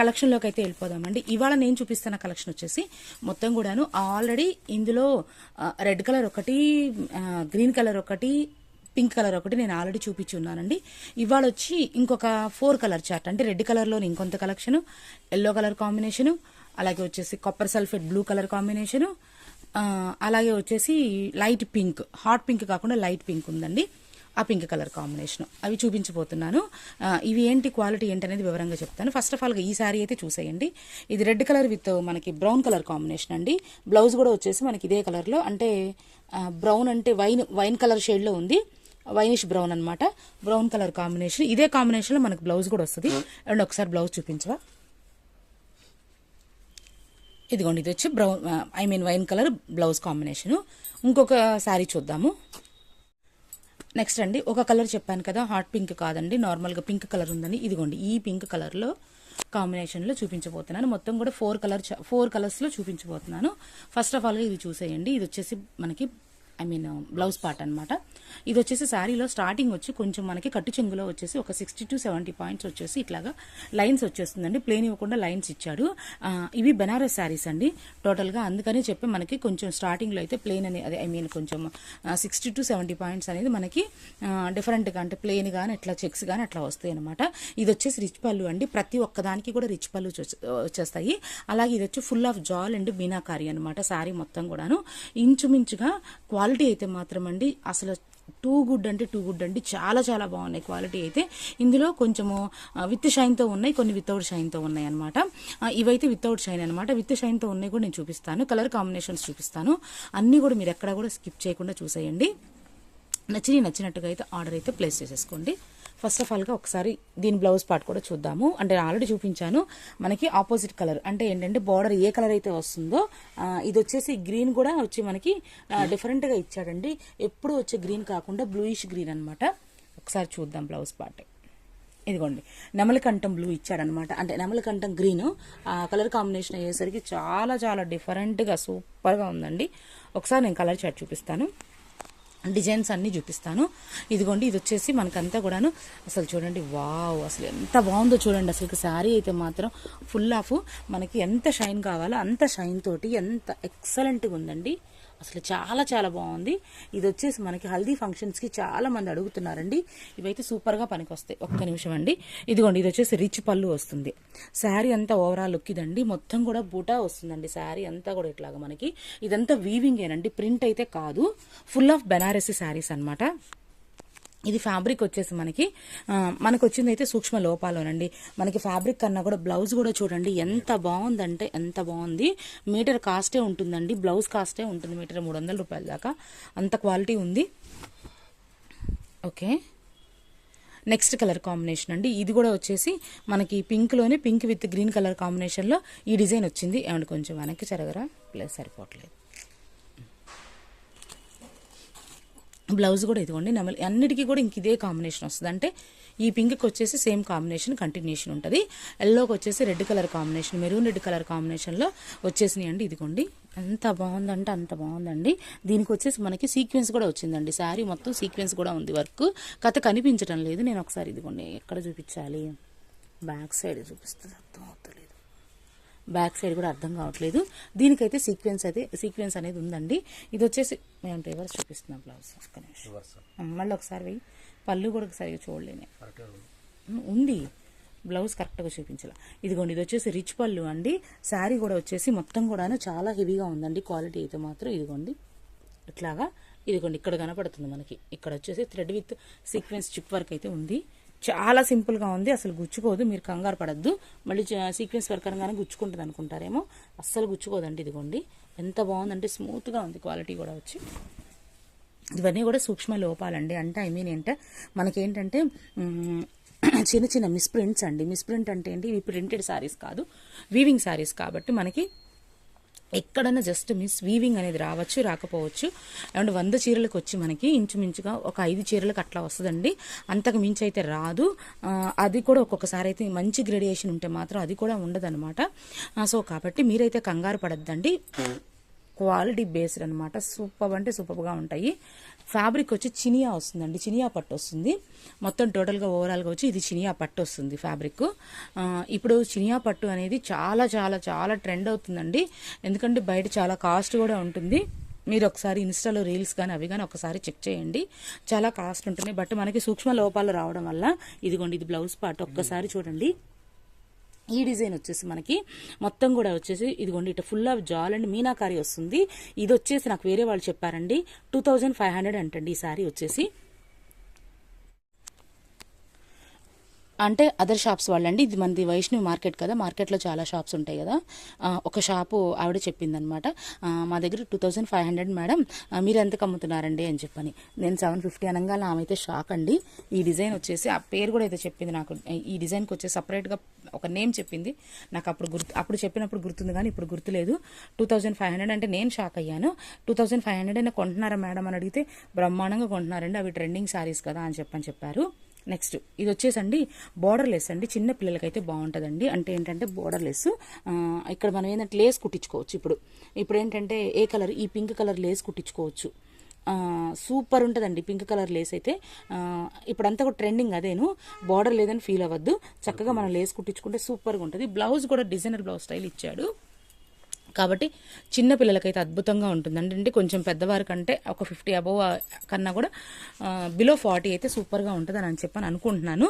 కలెక్షన్లోకి అయితే వెళ్ళిపోదామండి. ఇవాళ నేను చూపిస్తున్న కలెక్షన్ వచ్చేసి మొత్తం కూడాను ఆల్రెడీ ఇందులో రెడ్ కలర్ ఒకటి గ్రీన్ కలర్ ఒకటి పింక్ కలర్ ఒకటి నేను ఆల్రెడీ చూపించి ఉన్నానండి. ఇవాళ వచ్చి ఇంకొక ఫోర్ కలర్ చార్ట్ అంటే రెడ్ కలర్లోని ఇంకొంత కలెక్షను ఎల్లో కలర్ కాంబినేషను అలాగే వచ్చేసి copper sulphate blue colour combination అలాగే వచ్చేసి లైట్ పింక్ హాట్ పింక్ కాకుండా లైట్ పింక్ ఉందండి. ఆ పింక్ కలర్ కాంబినేషన్. అవి చూపించబోతున్నాను. ఇవి ఏంటి క్వాలిటీ ఏంటి అనేది వివరంగా చెప్తాను. ఫస్ట్ ఆఫ్ ఆల్గా ఈ శారీ అయితే చూసేయండి. ఇది రెడ్ కలర్ విత్ మనకి బ్రౌన్ కలర్ కాంబినేషన్ అండి. బ్లౌజ్ కూడా వచ్చేసి మనకి ఇదే కలర్లో అంటే బ్రౌన్ అంటే వైన్ వైన్ కలర్ షేడ్లో ఉంది. వైనిష్ బ్రౌన్ అన్నమాట. Brown colour combination. ఇదే కాంబినేషన్లో మనకి బ్లౌజ్ కూడా వస్తుంది. అండ్ ఒకసారి బ్లౌజ్ చూపించవా? ఇదిగోండి ఇది వచ్చి brown I mean wine colour blouse combination. ఇంకొక శారీ చూద్దాము. నెక్స్ట్ అండి ఒక కలర్ చెప్పాను కదా హాట్ పింక్ కాదండి. నార్మల్గా పింక్ కలర్ ఉందని. ఇదిగోండి ఈ పింక్ కలర్లో కాంబినేషన్లో చూపించబోతున్నాను. మొత్తం కూడా ఫోర్ కలర్ ఫోర్ కలర్స్లో చూపించబోతున్నాను. ఫస్ట్ ఆఫ్ ఆల్గా ఇది చూసేయండి. ఇది వచ్చేసి మనకి ఐ మీన్ బ్లౌజ్ పార్ట్ అనమాట ఇది వచ్చేసి శారీలో స్టార్టింగ్ వచ్చి కొంచెం మనకి కట్టు చెంగులో వచ్చేసి ఒక సిక్స్టీ టు సెవెంటీ పాయింట్స్ వచ్చేసి ఇట్లాగా లైన్స్ వచ్చేస్తుందండి. ప్లేన్ ఇవ్వకుండా లైన్స్ ఇచ్చాడు. ఇవి బెనారస్ శారీస్ అండి. టోటల్గా అందుకని చెప్పి మనకి కొంచెం స్టార్టింగ్లో అయితే ప్లేన్ అనేది అదే ఐ మీన్ కొంచెం సిక్స్టీ టు సెవెంటీ పాయింట్స్ అనేది మనకి డిఫరెంట్గా అంటే ప్లేన్ కానీ ఇట్లా చెక్స్ కానీ అట్లా వస్తాయి అనమాట ఇది వచ్చేసి రిచ్ పళ్ళు అండి. ప్రతి ఒక్కదానికి కూడా రిచ్ పళ్ళు వచ్చేస్తాయి. అలాగే ఇది వచ్చి full of jaal and meenakari అనమాట శారీ మొత్తం కూడాను. ఇంచుమించుగా క్వాలిటీ క్వాలిటీ అయితే మాత్రం అండి అసలు టూ గుడ్ అంటే టూ గుడ్ అండి. చాలా చాలా బాగున్నాయి క్వాలిటీ అయితే. ఇందులో కొంచెము విత్ షైన్తో ఉన్నాయి కొన్ని వితౌట్ షైన్తో ఉన్నాయి అనమాట ఇవైతే వితౌట్ షైన్ అనమాట విత్ షైన్తో ఉన్నాయి కూడా నేను చూపిస్తాను. కలర్ కాంబినేషన్స్ చూపిస్తాను. అన్నీ కూడా మీరు ఎక్కడ కూడా స్కిప్ చేయకుండా చూసేయండి. నచ్చి నచ్చినట్టుగా అయితే ఆర్డర్ అయితే ప్లేస్ చేసేసుకోండి. ఫస్ట్ ఆఫ్ ఆల్గా ఒకసారి దీని బ్లౌజ్ పార్ట్ కూడా చూద్దాము. అంటే ఆల్రెడీ చూపించాను. మనకి ఆపోజిట్ కలర్ అంటే ఏంటంటే బార్డర్ ఏ కలర్ అయితే వస్తుందో ఇది వచ్చేసి గ్రీన్ కూడా వచ్చి మనకి డిఫరెంట్గా ఇచ్చాడండి. ఎప్పుడు వచ్చే గ్రీన్ కాకుండా బ్లూయిష్ గ్రీన్ అనమాట ఒకసారి చూద్దాం బ్లౌజ్ పార్ట్ ఇదిగోండి. నెమలికంఠం బ్లూ ఇచ్చాడనమాట అంటే నెమలికంఠం గ్రీన్ ఆ కలర్ కాంబినేషన్ అయ్యేసరికి చాలా చాలా డిఫరెంట్గా సూపర్గా ఉందండి. ఒకసారి నేను కలర్ చార్ట్ చూపిస్తాను. డిజైన్స్ అన్నీ చూపిస్తాను. ఇదిగోండి ఇది వచ్చేసి మనకంతా కూడాను అసలు చూడండి వావ్ అసలు ఎంత బాగుందో చూడండి. అసలు శారీ అయితే మాత్రం ఫుల్ ఆఫ్ మనకి ఎంత షైన్ కావాలో అంత షైన్ తోటి ఎంత ఎక్సలెంట్గా ఉందండి. అసలు చాలా చాలా బాగుంది. ఇది వచ్చేసి మనకి హల్దీ ఫంక్షన్స్కి చాలా మంది అడుగుతున్నారండి. ఇవైతే సూపర్గా పనికొస్తాయి. ఒక్క నిమిషం అండి. ఇదిగోండి ఇది వచ్చేసి రిచ్ పళ్ళు వస్తుంది. శారీ అంతా ఓవరాల్ లుక్ ఇదండి. మొత్తం కూడా బూటా వస్తుందండి శారీ అంతా కూడా ఇట్లాగా మనకి. ఇదంతా వీవింగ్ ఏనండి. ప్రింట్ అయితే కాదు. ఫుల్ ఆఫ్ బెనారసీ శారీస్ అన్నమాట. ఇది ఫ్యాబ్రిక్ వచ్చేసి మనకి మనకు వచ్చింది అయితే సూక్ష్మ లోపాలోనండి. మనకి ఫ్యాబ్రిక్ కన్నా కూడా బ్లౌజ్ కూడా చూడండి ఎంత బాగుందంటే ఎంత బాగుంది. మీటర్ కాస్టే ఉంటుందండి బ్లౌజ్ కాస్టే ఉంటుంది మీటర్ మూడు వందల రూపాయల దాకా. అంత క్వాలిటీ ఉంది. ఓకే నెక్స్ట్ కలర్ కాంబినేషన్ అండి. ఇది కూడా వచ్చేసి మనకి పింక్లోనే పింక్ విత్ గ్రీన్ కలర్ కాంబినేషన్లో ఈ డిజైన్ వచ్చింది. ఏమంటే కొంచెం వెనక్కి జరగరా? ప్లేస్ సరిపోవట్లేదు. బ్లౌజ్ కూడా ఇదిగోండి నెమలి అన్నిటికీ కూడా ఇంక ఇదే కాంబినేషన్ వస్తుంది. అంటే ఈ పింక్కి వచ్చేసి సేమ్ కాంబినేషన్ కంటిన్యూషన్ ఉంటుంది. ఎల్లోకి వచ్చేసి red colour combination maroon red colour కాంబినేషన్లో వచ్చేసినాయి అండి ఇదిగోండి. ఎంత బాగుందంటే అంత బాగుందండి. దీనికి వచ్చేసి మనకి సీక్వెన్స్ కూడా వచ్చిందండి. శారీ మొత్తం సీక్వెన్స్ కూడా ఉంది వర్క్. కథ కనిపించడం లేదు. నేను ఒకసారి ఇదిగోండి ఎక్కడ చూపించాలి? బ్యాక్ సైడ్ చూపిస్తుంది. అర్థం అవుతలేదు బ్యాక్ సైడ్ కూడా అర్థం కావట్లేదు. దీనికైతే సీక్వెన్స్ అయితే సీక్వెన్స్ అనేది ఉందండి. ఇది వచ్చేసి మేము రివర్స్ చూపిస్తున్నాం బ్లౌజ్ మళ్ళీ ఒకసారి వెయ్యి. పళ్ళు కూడా సరిగా చూడలేని. ఉంది. బ్లౌజ్ కరెక్ట్గా చూపించాల. ఇదిగోండి ఇది వచ్చేసి రిచ్ పళ్ళు అండి. శారీ కూడా వచ్చేసి మొత్తం కూడాను చాలా హెవీగా ఉందండి. క్వాలిటీ అయితే మాత్రం ఇదిగోండి. ఇట్లాగా ఇదిగోండి ఇక్కడ కనపడుతుంది మనకి. ఇక్కడ వచ్చేసి thread with sequence chip work అయితే ఉంది. చాలా సింపుల్గా ఉంది. అసలు గుచ్చుకోదు. మీరు కంగారు పడద్దు. మళ్ళీ సీక్వెన్స్ వర్క్ అనగానే గుచ్చుకుంటుంది అనుకుంటారేమో. అస్సలు గుచ్చుకోదండి ఇదిగోండి. ఎంత బాగుందంటే స్మూత్గా ఉంది క్వాలిటీ కూడా వచ్చి. ఇవన్నీ కూడా సూక్ష్మ లోపాలండి. అంటే ఐ మీన్ ఏంటంటే మనకేంటంటే చిన్న చిన్న మిస్ప్రింట్స్ అండి. మిస్ప్రింట్ అంటే ఏంటి? ఇవి ప్రింటెడ్ శారీస్ కాదు. వీవింగ్ శారీస్ కాబట్టి మనకి ఎక్కడైనా జస్ట్ మిస్ వీవింగ్ అనేది రావచ్చు రాకపోవచ్చు. అండ్ వంద చీరలకు వచ్చి మనకి ఇంచుమించుగా ఒక ఐదు చీరలకు అట్లా వస్తుందండి. అంతకు మించి అయితే రాదు. అది కూడా ఒక్కొక్కసారి అయితే మంచి గ్రేడియేషన్ ఉంటే మాత్రం అది కూడా ఉండదన్నమాట. సో కాబట్టి మీరైతే కంగారు పడద్దండి. క్వాలిటీ బేస్డ్ అనమాట సూపర్ అంటే సూపర్గా ఉంటాయి. ఫ్యాబ్రిక్ వచ్చి చినియా వస్తుందండి చినియా పట్టు వస్తుంది. మొత్తం టోటల్గా ఓవరాల్గా వచ్చి ఇది చినియా పట్టు వస్తుంది ఫ్యాబ్రిక్. ఇప్పుడు చినియా పట్టు అనేది చాలా చాలా చాలా ట్రెండ్ అవుతుందండి. ఎందుకంటే బయట చాలా కాస్ట్ కూడా ఉంటుంది. మీరు ఒకసారి ఇన్స్టాలో రీల్స్ కానీ అవి కానీ ఒకసారి చెక్ చేయండి. చాలా కాస్ట్ ఉంటుంది బట్ మనకి సూక్ష్మ లోపాలు రావడం వల్ల ఇదిగోండి ఇది బ్లౌజ్ పార్ట్ ఒక్కసారి చూడండి. ఈ డిజైన్ వచ్చేసి మనకి మొత్తం కూడా వచ్చేసి ఇదిగోండి ఇటు full of jaal and meenakari వస్తుంది. ఇది వచ్చేసి నాకు వేరే వాళ్ళు చెప్పారండి టూ థౌజండ్ ఫైవ్ హండ్రెడ్ అంటండి ఈ సారీ వచ్చేసి. అంటే అదర్ షాప్స్ వాళ్ళండి. ఇది మనది వైష్ణవి మార్కెట్ కదా. మార్కెట్లో చాలా షాప్స్ ఉంటాయి కదా. ఒక షాపు ఆవిడ చెప్పిందనమాట మా దగ్గర two thousand five hundred madam. మీరు ఎంతకు అమ్ముతున్నారండి అని చెప్పని. నేను సెవెన్ ఫిఫ్టీ అనగానే ఆమె అయితే షాక్ అండి. ఈ డిజైన్ వచ్చేసి ఆ పేరు కూడా అయితే చెప్పింది నాకు. ఈ డిజైన్కి వచ్చేసి సపరేట్గా ఒక నేమ్ చెప్పింది. నాకు అప్పుడు గుర్తు అప్పుడు చెప్పినప్పుడు గుర్తుంది కానీ ఇప్పుడు గుర్తులేదు. టూ థౌజండ్ ఫైవ్ హండ్రెడ్ అంటే నేను షాక్ అయ్యాను. టూ థౌజండ్ ఫైవ్ హండ్రెడ్ అయినా కొంటున్నారా మేడం అని అడిగితే బ్రహ్మాండంగా కొంటున్నారండి. అవి ట్రెండింగ్ శారీస్ కదా అని చెప్పని చెప్పారు. నెక్స్ట్ ఇది వచ్చేసండి బోర్డర్ లెస్ అండి. చిన్న పిల్లలకైతే బాగుంటుందండి. అంటే ఏంటంటే బోర్డర్ లెస్ ఇక్కడ మనం ఏంటంటే లేస్ కుట్టించుకోవచ్చు ఇప్పుడు. ఇప్పుడు ఏంటంటే ఏ కలర్ ఈ పింక్ కలర్ లేస్ కుట్టించుకోవచ్చు. సూపర్ ఉంటుందండి. పింక్ కలర్ లేస్ అయితే. ఇప్పుడంతా కూడా ట్రెండింగ్ అదేను. బార్డర్ లేదని ఫీల్ అవ్వద్దు. చక్కగా మనం లేస్ కుట్టించుకుంటే సూపర్గా ఉంటుంది. బ్లౌజ్ కూడా డిజైనర్ బ్లౌజ్ స్టైల్ ఇచ్చాడు. కాబట్టి చిన్న పిల్లలకైతే అద్భుతంగా ఉంటుందండి అంటే కొంచెం పెద్దవారి కంటే ఒక ఫిఫ్టీ అబవ్ కన్నా కూడా బిలో ఫార్టీ అయితే సూపర్గా ఉంటుందని అని చెప్పని అనుకుంటున్నాను.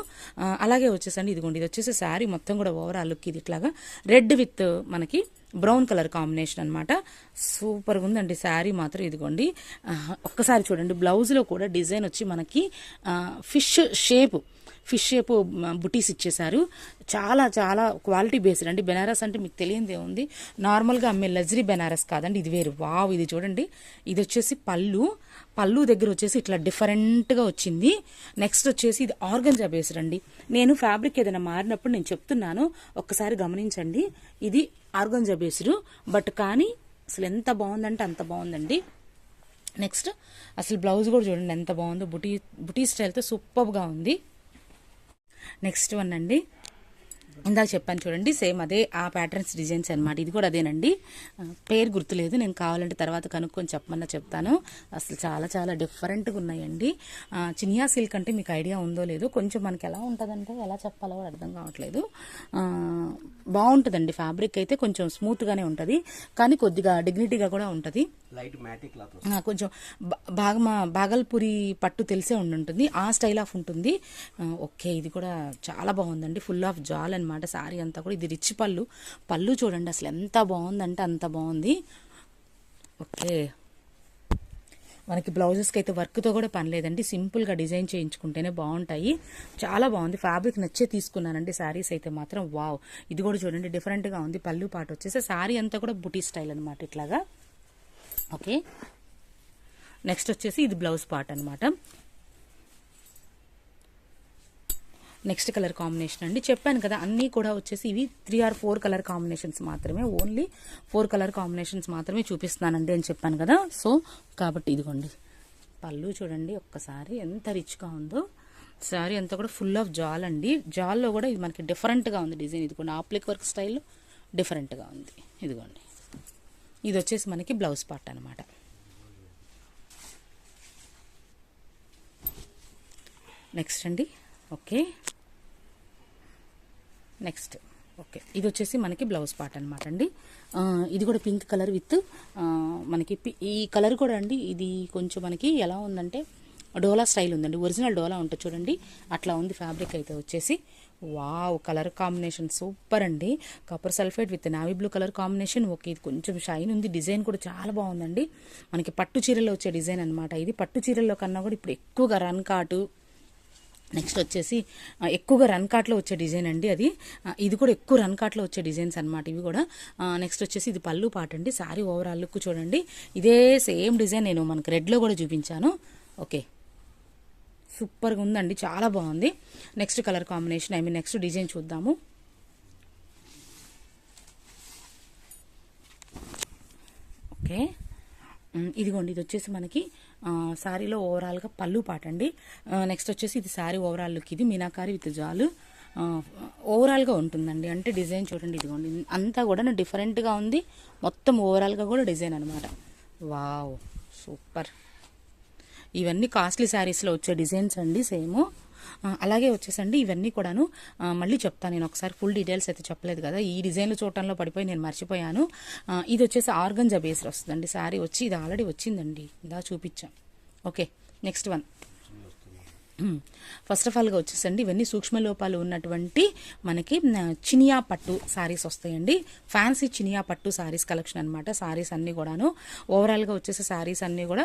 అలాగే వచ్చేసండి ఇదిగోండి ఇది వచ్చేసి శారీ మొత్తం కూడా ఓవరాల్ లుక్ ఇది ఇట్లాగా. రెడ్ విత్ మనకి బ్రౌన్ కలర్ కాంబినేషన్ అనమాట సూపర్గా ఉందండి శారీ మాత్రం ఇదిగోండి. ఒక్కసారి చూడండి బ్లౌజ్లో కూడా డిజైన్ వచ్చి మనకి ఫిష్ షేప్ ఫిష్ షేప్ బుటీస్ ఇచ్చేశారు. చాలా చాలా క్వాలిటీ బేస్డ్ అండి. బెనారస్ అంటే మీకు తెలియందే ఉంది. నార్మల్గా అమ్మే లగ్జరీ బెనారస్ కాదండి. ఇది వేరు. వావ్ ఇది చూడండి. ఇది వచ్చేసి పళ్ళు. పళ్ళు దగ్గర వచ్చేసి ఇట్లా డిఫరెంట్గా వచ్చింది. నెక్స్ట్ వచ్చేసి ఇది ఆర్గంజా బేస్డ్ అండి. నేను ఫ్యాబ్రిక్ ఏదైనా మారినప్పుడు నేను చెప్తున్నాను. ఒక్కసారి గమనించండి. ఇది ఆర్గంజా బేస్డ్. బట్ కానీ అసలు ఎంత బాగుందంటే అంత బాగుందండి. నెక్స్ట్ అసలు బ్లౌజ్ కూడా చూడండి ఎంత బాగుందో. బుటీ బుటీ స్టైల్తో సూపర్గా ఉంది. నెక్స్ట్ వన్ అండి. ఇందాక చెప్పాను చూడండి సేమ్ అదే ఆ ప్యాటర్న్స్ డిజైన్స్ అనమాట ఇది కూడా అదేనండి. పేరు గుర్తులేదు నేను కావాలంటే తర్వాత కనుక్కొని చెప్పమన్నా చెప్తాను. అసలు చాలా చాలా డిఫరెంట్గా ఉన్నాయండి. చినియా సిల్క్ అంటే మీకు ఐడియా ఉందో లేదో కొంచెం మనకి ఎలా ఉంటుందంటే ఎలా చెప్పాలో కూడా అర్థం కావట్లేదు. బాగుంటుందండి ఫ్యాబ్రిక్ అయితే కొంచెం స్మూత్గానే ఉంటుంది. కానీ కొద్దిగా డిగ్నిటీగా కూడా ఉంటుంది. కొంచెం బాగా బాగల్పూరి పట్టు తెలిసే ఉండుంటుంది. ఆ స్టైల్ ఆఫ్ ఉంటుంది. ఓకే ఇది కూడా చాలా బాగుందండి. ఫుల్ ఆఫ్ జాల్ అనమాట శారీ అంతా కూడా. ఇది రిచ్ పళ్ళు. పళ్ళు చూడండి అసలు ఎంత బాగుందంటే అంత బాగుంది. ఓకే. మనకి బ్లౌజెస్కి అయితే వర్క్తో కూడా పని లేదండి. సింపుల్గా డిజైన్ చేయించుకుంటేనే బాగుంటాయి. చాలా బాగుంది. ఫ్యాబ్రిక్ నచ్చే తీసుకున్నానండి శారీస్ అయితే మాత్రం. వావ్. ఇది కూడా చూడండి డిఫరెంట్గా ఉంది. పళ్ళు పాట వచ్చేసి శారీ అంతా కూడా బుటీ స్టైల్ అనమాట ఇట్లాగా. ఓకే. నెక్స్ట్ వచ్చేసి ఇది బ్లౌజ్ పార్ట్ అనమాట నెక్స్ట్ కలర్ కాంబినేషన్ అండి. చెప్పాను కదా అన్నీ కూడా వచ్చేసి ఇవి three or four colour combinations మాత్రమే ఓన్లీ ఫోర్ కలర్ కాంబినేషన్స్ మాత్రమే చూపిస్తున్నానండి అని చెప్పాను కదా. సో కాబట్టి ఇదిగోండి. పళ్ళు చూడండి ఒక్కసారి ఎంత రిచ్గా ఉందో. శారీ అంతా కూడా ఫుల్ ఆఫ్ జాల్ అండి. జాల్లో కూడా ఇది మనకి డిఫరెంట్గా ఉంది డిజైన్. ఇది కూడా ఆప్లిక్ వర్క్ స్టైల్ డిఫరెంట్గా ఉంది. ఇదిగోండి. ఇది వచ్చేసి మనకి బ్లౌజ్ పార్ట్ అనమాట నెక్స్ట్ అండి. ఓకే. నెక్స్ట్. ఓకే. ఇది వచ్చేసి మనకి బ్లౌజ్ పార్ట్ అనమాట అండి. ఇది కూడా పింక్ కలర్ విత్ మనకి పి- ఈ కలర్ కూడా అండి ఇది కొంచెం మనకి ఎలా ఉందంటే డోలా స్టైల్ ఉందండి. ఒరిజినల్ డోలా ఉంటుంది చూడండి. అట్లా ఉంది ఫ్యాబ్రిక్ అయితే వచ్చేసి. వావ్ కలర్ కాంబినేషన్ సూపర్ అండి. Copper sulphate with navy blue colour combination. Okay ఇది కొంచెం షైన్ ఉంది. డిజైన్ కూడా చాలా బాగుందండి. మనకి పట్టు చీరలో వచ్చే డిజైన్ అనమాట ఇది. పట్టు చీరల్లో కన్నా కూడా ఇప్పుడు ఎక్కువగా రన్ కాటు నెక్స్ట్ వచ్చేసి ఎక్కువగా రన్ కాట్లో వచ్చే డిజైన్ అండి అది. ఇది కూడా ఎక్కువ రన్ కాట్లో వచ్చే డిజైన్స్ అనమాట ఇవి కూడా. నెక్స్ట్ వచ్చేసి ఇది పళ్ళు పాట అండి సారీ ఓవరాల్ లుక్ చూడండి. ఇదే సేమ్ డిజైన్ నేను మనకి రెడ్లో కూడా చూపించాను. ఓకే. సూపర్గా ఉందండి చాలా బాగుంది. Next colour combination I mean next design చూద్దాము. ఓకే. ఇదిగోండి ఇది వచ్చేసి మనకి శారీలో ఓవరాల్గా పళ్ళు పాట అండి నెక్స్ట్ వచ్చేసి ఇది శారీ ఓవరాల్ లుక్. ఇది మీనాకారి విత్ జాలు. ఓవరాల్గా ఉంటుందండి. అంటే డిజైన్ చూడండి ఇదిగోండి. అంతా కూడా డిఫరెంట్గా ఉంది. మొత్తం ఓవరాల్గా కూడా డిజైన్ అనమాట వావ్ సూపర్. ఇవన్నీ కాస్ట్లీ శారీస్లో వచ్చే డిజైన్స్ అండి సేమ్. అలాగే వచ్చేసండి. ఇవన్నీ కూడాను మళ్ళీ చెప్తాను నేను ఒకసారి ఫుల్ డీటెయిల్స్ అయితే చెప్పలేదు కదా. ఈ డిజైన్లు చూడటంలో పడిపోయి నేను మర్చిపోయాను. ఇది వచ్చేసి ఆర్గంజా బేస్లో వస్తుందండి. శారీ వచ్చి ఇది ఆల్రెడీ వచ్చిందండి. ఇదా చూపించాం. Okay next one. First of ఆల్గా వచ్చేసండి ఇవన్నీ సూక్ష్మ లోపాలు ఉన్నటువంటి మనకి చినియా పట్టు సారీస్ వస్తాయండి. ఫ్యాన్సీ చినియా పట్టు సారీస్ కలెక్షన్ అనమాట సారీస్ అన్నీ కూడాను. ఓవరాల్గా వచ్చేసి సారీస్ అన్నీ కూడా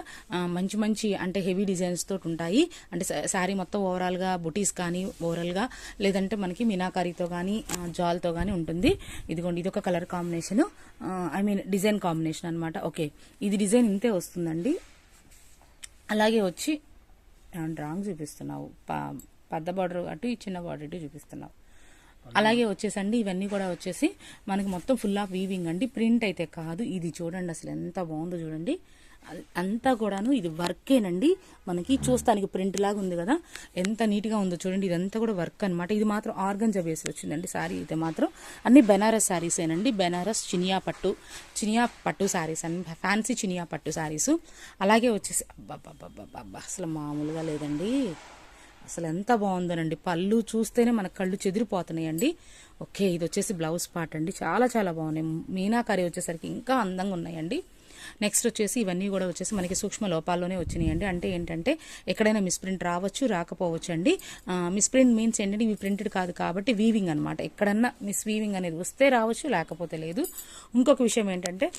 మంచి మంచి అంటే హెవీ డిజైన్స్ తోటి ఉంటాయి. అంటే శారీ మొత్తం ఓవరాల్గా బుటీస్ కానీ ఓవరాల్గా లేదంటే మనకి మినాకారీతో కానీ జాల్తో కానీ ఉంటుంది. ఇదిగోండి ఇది ఒక colour combination I mean design combination అనమాట ఓకే ఇది డిజైన్ ఇంతే వస్తుందండి. అలాగే వచ్చి ఏమంటే రాంగ్ చూపిస్తున్నావు. పెద్ద బార్డర్ అటు చిన్న బార్డర్ ఇటు చూపిస్తున్నావు. అలాగే వచ్చేసండి ఇవన్నీ కూడా వచ్చేసి మనకి మొత్తం ఫుల్ ఆఫ్ వీవింగ్ అండి. ప్రింట్ అయితే కాదు. ఇది చూడండి అసలు ఎంత బాగుందో చూడండి. అంతా కూడాను ఇది వర్కేనండి. మనకి చూస్తానికి ప్రింట్ లాగా ఉంది కదా. ఎంత నీట్గా ఉందో చూడండి. ఇదంతా కూడా వర్క్ అనమాట ఇది మాత్రం ఆర్గంజా బేస్ వచ్చిందండి శారీ అయితే మాత్రం. అన్ని బెనారస్ శారీసేనండి బెనారస్ చినియా పట్టు చినియా పట్టు శారీస్ అండి ఫ్యాన్సీ చినియా పట్టు శారీస్ అలాగే వచ్చేసి అబ్బా అసలు మామూలుగా లేదండి. అసలు ఎంత బాగుందోనండి. పళ్ళు చూస్తేనే మన కళ్ళు చెదిరిపోతున్నాయండి. ఓకే ఇది వచ్చేసి బ్లౌజ్ పార్ట్ అండి. చాలా చాలా బాగున్నాయి. మీనాకారి వచ్చేసరికి ఇంకా అందంగా ఉన్నాయండి. నెక్స్ట్ వచ్చేసి ఇవన్నీ కూడా వచ్చేసి మనకి సూక్ష్మ లోపాల్లోనే వచ్చినాయండి. అంటే ఏంటంటే ఎక్కడైనా మిస్ప్రింట్ రావచ్చు రాకపోవచ్చు అండి మిస్ప్రింట్ మీన్స్ ఏంటంటే ఇవి ప్రింటెడ్ కాదు కాబట్టి వీవింగ్ అనమాట ఎక్కడన్నా మిస్ వీవింగ్ అనేది వస్తే రావచ్చు లేకపోతే లేదు. ఇంకొక విషయం ఏంటంటే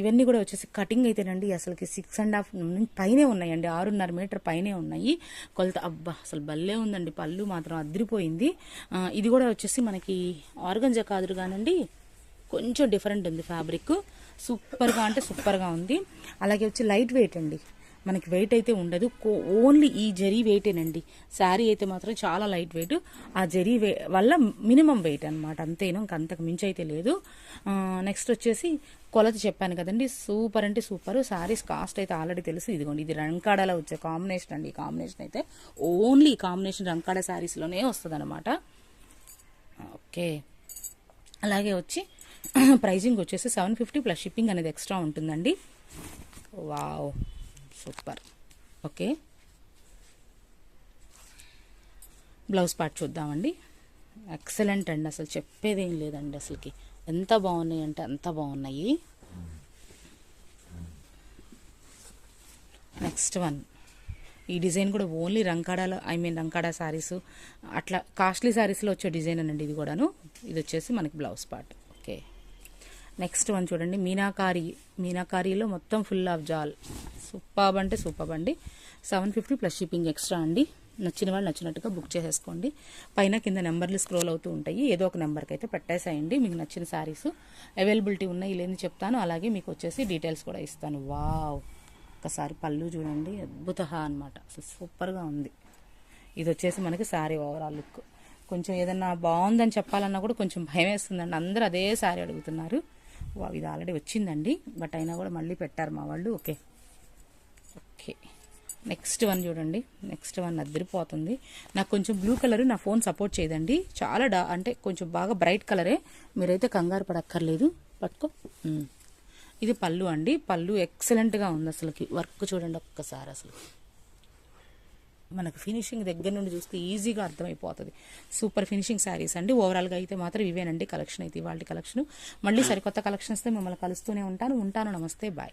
ఇవన్నీ కూడా వచ్చేసి కటింగ్ అయితేనండి అసలుకి సిక్స్ అండ్ హాఫ్ పైనే ఉన్నాయండి. ఆరున్నర మీటర్ పైనే ఉన్నాయి. కొలత అబ్బా అసలు భలే ఉందండి. పళ్ళు మాత్రం అదిరిపోయింది. ఇది కూడా వచ్చేసి మనకి ఆర్గంజా కాదు కానండి. కొంచెం డిఫరెంట్ ఉంది ఫ్యాబ్రిక్ సూపర్గా అంటే సూపర్గా ఉంది. అలాగే వచ్చి లైట్ వెయిట్ అండి. మనకి వెయిట్ అయితే ఉండదు. కో- ఓన్లీ ఈ జరీ వెయిటేనండి శారీ అయితే మాత్రం చాలా లైట్ వెయిట్ ఆ జరీ వల్ల మినిమం వెయిట్ అనమాట అంతేను ఇంకా అంతకు మించి అయితే లేదు. నెక్స్ట్ వచ్చేసి కొలత చెప్పాను కదండి. సూపర్ అంటే సూపర్ శారీస్ కాస్ట్ అయితే ఆల్రెడీ తెలుసు. ఇదిగోండి ఇది రంకాడలో వచ్చే కాంబినేషన్ అండి. ఈ కాంబినేషన్ అయితే ఓన్లీ కాంబినేషన్ రంకాడ శారీస్లోనే వస్తుంది అనమాట ఓకే. అలాగే వచ్చి ప్రైజింగ్ వచ్చేసి సెవెన్ ఫిఫ్టీ ప్లస్ షిప్పింగ్ అనేది ఎక్స్ట్రా ఉంటుందండి. Wow super. Okay. Blouse part చూద్దామండి. ఎక్సలెంట్ అండి అసలు చెప్పేదేం లేదండి అసలుకి. ఎంత బాగున్నాయి అంటే అంత బాగున్నాయి. Next one. ఈ డిజైన్ కూడా ఓన్లీ రంకాడాలో ఐ మీన్ రంకాడా శారీస్ అట్లా కాస్ట్లీ శారీస్లో వచ్చే డిజైన్ అనండి ఇది కూడాను. ఇది వచ్చేసి మనకి బ్లౌజ్ పార్ట్. నెక్స్ట్ వన్ చూడండి. మీనాకారి మీనాకారిలో మొత్తం ఫుల్ ఆఫ్ జాల్. సూపర్ అంటే సూపర్ అండి. Seven fifty plus shipping extra అండి. నచ్చిన వాళ్ళు నచ్చినట్టుగా బుక్ చేసేసుకోండి. పైన కింద నెంబర్లు స్క్రోల్ అవుతూ ఉంటాయి. ఏదో ఒక నెంబర్కి అయితే పెట్టేసేయండి. మీకు నచ్చిన శారీస్ అవైలబిలిటీ ఉన్నాయి లేని చెప్తాను. అలాగే మీకు వచ్చేసి డీటెయిల్స్ కూడా ఇస్తాను. వావ్ ఒకసారి పళ్ళు చూడండి. అద్భుత అనమాట అసలు సూపర్గా ఉంది. ఇది వచ్చేసి మనకి శారీ ఓవరాల్ లుక్ కొంచెం ఏదన్నా బాగుందని చెప్పాలన్నా కూడా కొంచెం భయం వేస్తుందండి. అందరూ అదే శారీ అడుగుతున్నారు. ఇది ఆల్రెడీ వచ్చిందండి. బట్ అయినా కూడా మళ్ళీ పెట్టారు మా వాళ్ళు. ఓకే ఓకే నెక్స్ట్ వన్ చూడండి. నెక్స్ట్ వన్ అదిరిపోతుంది. నాకు కొంచెం బ్లూ కలర్ నా ఫోన్ సపోర్ట్ చేయదండి. చాలా డా అంటే కొంచెం బాగా బ్రైట్ కలరే మీరైతే కంగారు పడక్కర్లేదు. పట్టుకో. Hmm. ఇది పళ్ళు అండి. పళ్ళు ఎక్సలెంట్గా ఉంది అసలుకి. వర్క్ చూడండి ఒక్కసారి అసలు మనకు ఫినిషింగ్ దగ్గర నుండి చూస్తే ఈజీగా అర్థమైపోతుంది. సూపర్ ఫినిషింగ్ శారీస్ అండి. ఓవరాల్గా అయితే మాత్రం ఇవేనండి. కలెక్షన్ అయితే ఇవాళ కలెక్షన్ మళ్ళీ సరికొత్త కలెక్షన్స్తో మిమ్మల్ని కలుస్తూనే ఉంటాను. ఉంటాను. నమస్తే. బాయ్